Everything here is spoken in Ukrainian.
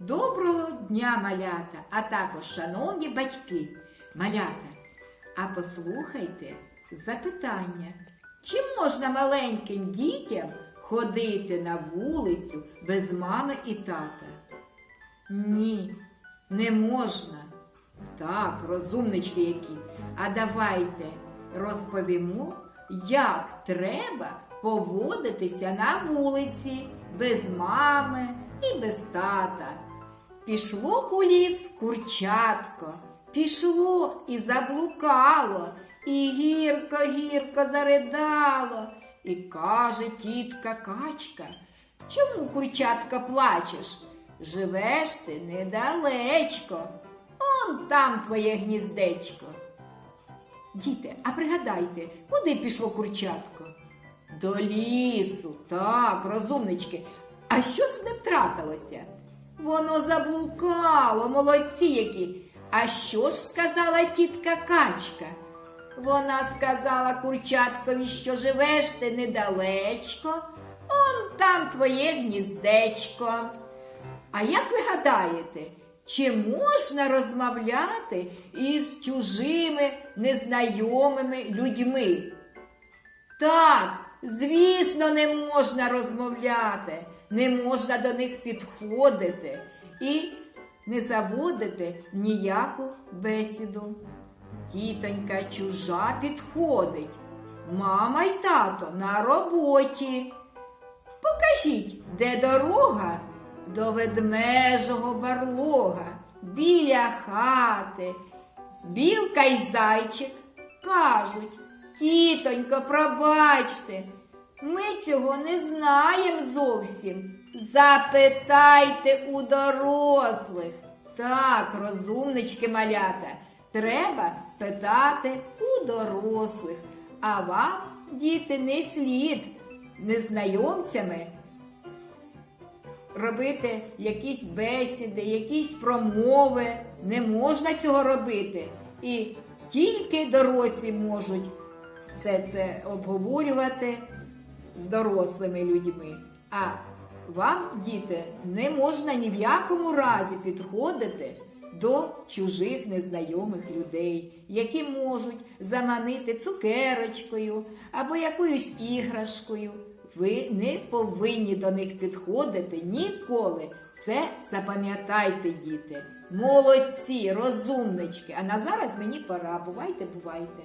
Доброго дня, малята, а також шановні батьки, малята. А послухайте запитання, чи можна маленьким дітям ходити на вулицю без мами і тата? Ні, не можна. Так, розумнички які. А давайте розповімо, як треба поводитися на вулиці без мами і без тата. Пішло у ліс курчатко, пішло і заблукало, і гірко-гірко заридало. І каже тітка качка, чому курчатка плачеш? Живеш ти недалечко, он там твоє гніздечко. Діти, а пригадайте, куди пішло курчатко? До лісу, так, розумнички. А що з ним трапилося? Воно заблукало, молодці які. А що ж сказала тітка качка? Вона сказала курчаткові, що живеш ти недалечко, он там твоє гніздечко. А як ви гадаєте, чи можна розмовляти із чужими незнайомими людьми? Так, звісно, не можна розмовляти, не можна до них підходити і не заводити ніяку бесіду. Тітонька чужа підходить, мама й тато на роботі. Покажіть, де дорога до ведмежого барлога, біля хати. Білка й зайчик кажуть, тітонько, пробачте, ми цього не знаємо зовсім. Запитайте у дорослих. Так, розумнички малята, треба питати у дорослих. А вам, діти, не слід незнайомцями робити якісь бесіди, якісь промови. Не можна цього робити. І тільки дорослі можуть все це обговорювати з дорослими людьми. А вам, діти, не можна ні в якому разі підходити до чужих незнайомих людей, які можуть заманити цукерочкою або якоюсь іграшкою. Ви не повинні до них підходити ніколи. Це запам'ятайте, діти. Молодці, розумнички. А на зараз мені пора. Бувайте, бувайте.